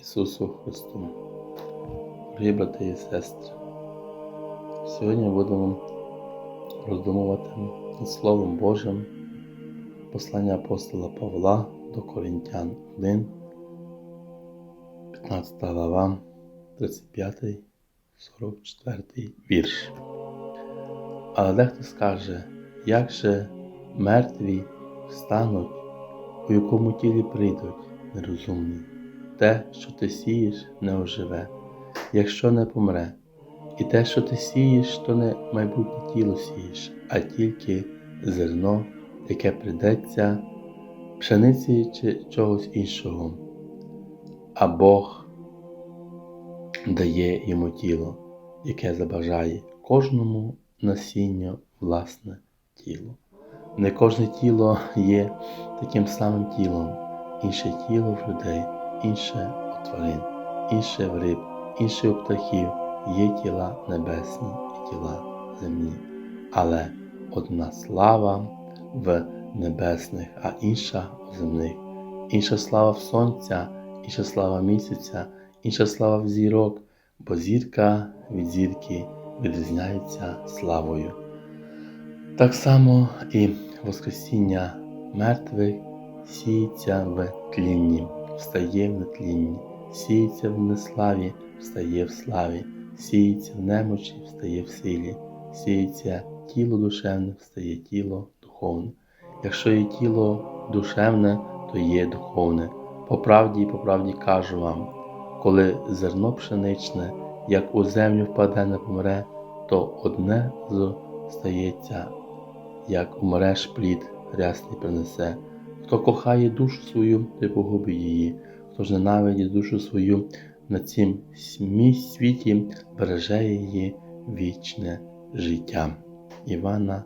Ісусу Христу. Дорогі брати і сестри, сьогодні будемо роздумувати над Словом Божим послання апостола Павла до Коринтян 1, 15 глава, 35, 44 вірш. Але дехто скаже, як же мертві встануть, у якому тілі прийдуть нерозумні. Те, що ти сієш, не оживе, якщо не помре. І те, що ти сієш, то не майбутнє тіло сієш, а тільки зерно, яке придеться пшениці чи чогось іншого. А Бог дає йому тіло, яке забажає кожному насінню власне тіло. Не кожне тіло є таким самим тілом, інше тіло в людей, інше у тварин, інше в риб, інше у птахів, є тіла небесні і тіла земні. Але одна слава в небесних, а інша у земних, інша слава в сонця, інша слава місяця, інша слава в зірок, бо зірка від зірки відрізняється славою. Так само і Воскресіння мертвих сіється в тлінні, встає в нетлінні, сіється в неславі, встає в славі, сіється в немочі, встає в силі, сіється тіло душевне, встає тіло духовне. Якщо є тіло душевне, то є духовне. По правді, по правді кажу вам, коли зерно пшеничне, як у землю впаде, не помре, то одне зостається як умреш плід рясний принесе. Хто кохає душу свою, той погубить її, хто ж ненавидить душу свою на цім світі, береже її вічне життя. Івана,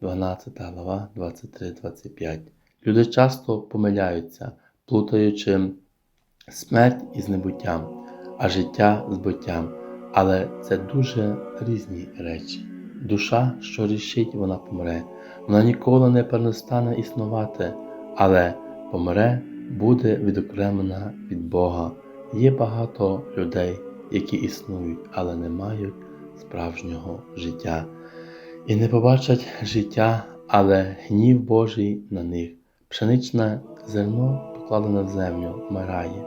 12 глава, 23-25. Люди часто помиляються, плутаючи смерть із небуттям, а життя з буттям. Але це дуже різні речі. Душа, що рішить, вона помре, вона ніколи не перестане існувати, але помре, буде відокремлена від Бога. Є багато людей, які існують, але не мають справжнього життя. І не побачать життя, але гнів Божий на них. Пшеничне зерно покладене в землю, вмирає,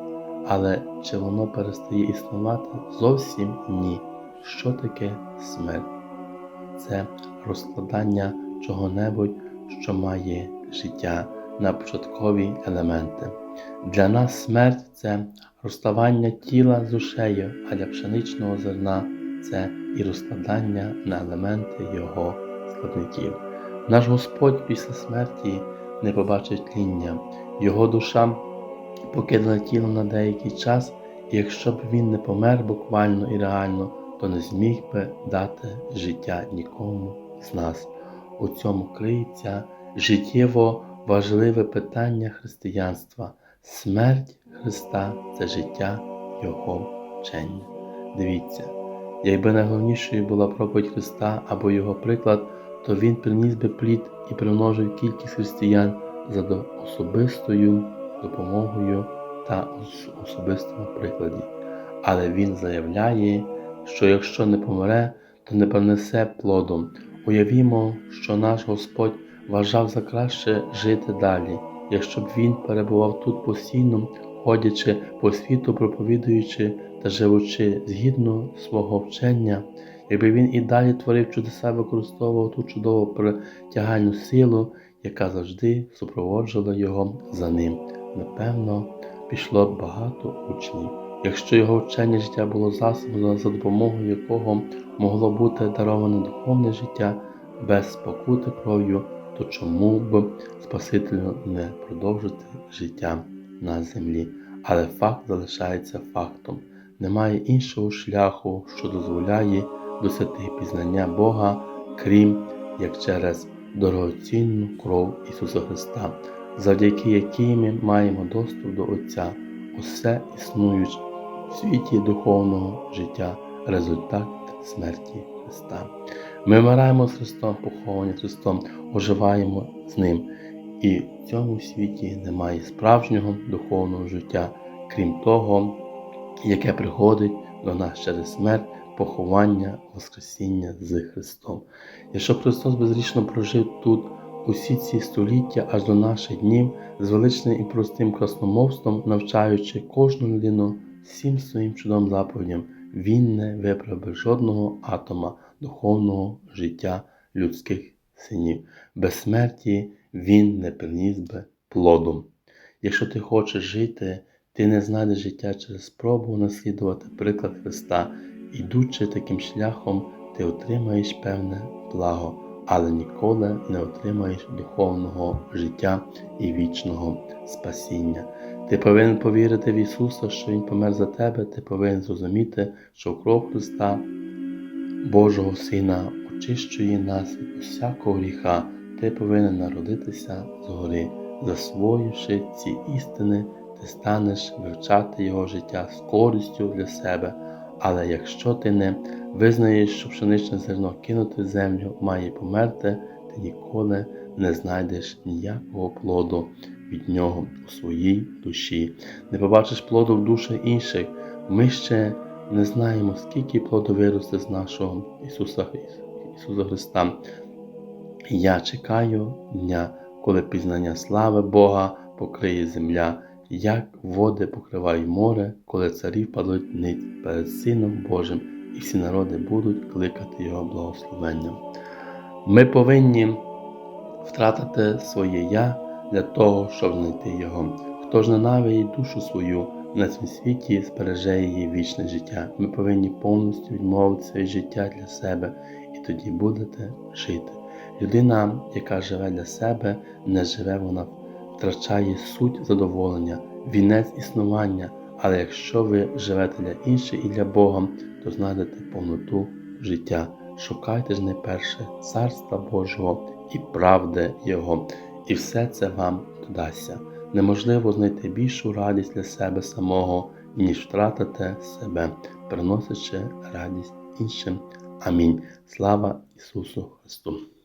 але чи воно перестає існувати? Зовсім ні. Що таке смерть? це розкладання чого-небудь, що має життя на початкові елементи. Для нас смерть це розставання тіла з душею, а для пшеничного зерна це і розкладання на елементи його складників. Наш Господь після смерті не побачить тління, його душа покидала тіло на деякий час, і якщо б він не помер буквально і реально, то не зміг би дати життя нікому з нас. У цьому криється життєво важливе питання християнства. Смерть Христа це життя Його вчення. Дивіться, якби найголовнішою була проповідь Христа або Його приклад, то Він приніс би плід і примножив кількість християн за особистою допомогою та особистому прикладі. Але Він заявляє, що якщо не помре, то не принесе плодом. Уявімо, що наш Господь вважав за краще жити далі, якщо б Він перебував тут постійно, ходячи по світу, проповідуючи та живучи згідно свого вчення, якби він і далі творив чудеса, використовував ту чудову притягальну силу, яка завжди супроводжувала його за ним. Напевно, пішло багато учнів. Якщо його вчення життя було засобом, за допомогою якого могло бути дароване духовне життя без спокути кров'ю, то чому б Спасителю не продовжити життя на землі? Але факт залишається фактом. Немає іншого шляху, що дозволяє досягти пізнання Бога, крім як через дорогоцінну кров Ісуса Христа, завдяки якій ми маємо доступ до Отця, усе існуюче в світі духовного життя результат смерті Христа. Ми вмираємо з Христом, поховані Христом, оживаємо з Ним. І в цьому світі немає справжнього духовного життя, крім того, яке приходить до нас через смерть, поховання, Воскресіння з Христом. Якщо Христос безрічно прожив тут усі ці століття аж до наших днів, з величним і простим красномовством, навчаючи кожну людину всім своїм чудом заповідям, Він не виправив жодного атома духовного життя людських синів. Без смерті Він не приніс би плоду. Якщо ти хочеш жити, ти не знайдеш життя через спробу наслідувати приклад Христа. Ідучи таким шляхом, ти отримаєш певне благо, але ніколи не отримаєш духовного життя і вічного спасіння. Ти повинен повірити в Ісуса, що Він помер за тебе, ти повинен зрозуміти, що кров Христа, Божого Сина, очищує нас від усякого гріха. Ти повинен народитися згори, засвоївши ці істини, ти станеш вивчати Його життя з користю для себе. Але якщо ти не визнаєш, що пшеничне зерно кинути в землю має померти, ти ніколи не знайдеш ніякого плоду від нього у своїй душі. Не побачиш плоду в душі інших. Ми ще не знаємо, скільки плоду виросте з нашого Ісуса, Ісуса Христа. Я чекаю дня, коли пізнання слави Бога покриє земля як води покривають море, коли царі падуть ниць перед Сином Божим, і всі народи будуть кликати Його благословенням. Ми повинні втратити своє я для того, щоб знайти Його. Хто ж ненавидить душу свою на цьому світі, збереже її вічне життя. Ми повинні повністю відмовитися від життя для себе, і тоді будете жити. Людина, яка живе для себе, не живе вона втрачає суть задоволення, вінець існування, але якщо ви живете для інших і для Бога, то знайдете повноту життя. Шукайте ж найперше Царства Божого і правди Його, і все це вам додасться. Неможливо знайти більшу радість для себе самого, ніж втратити себе, приносячи радість іншим. Амінь. Слава Ісусу Христу!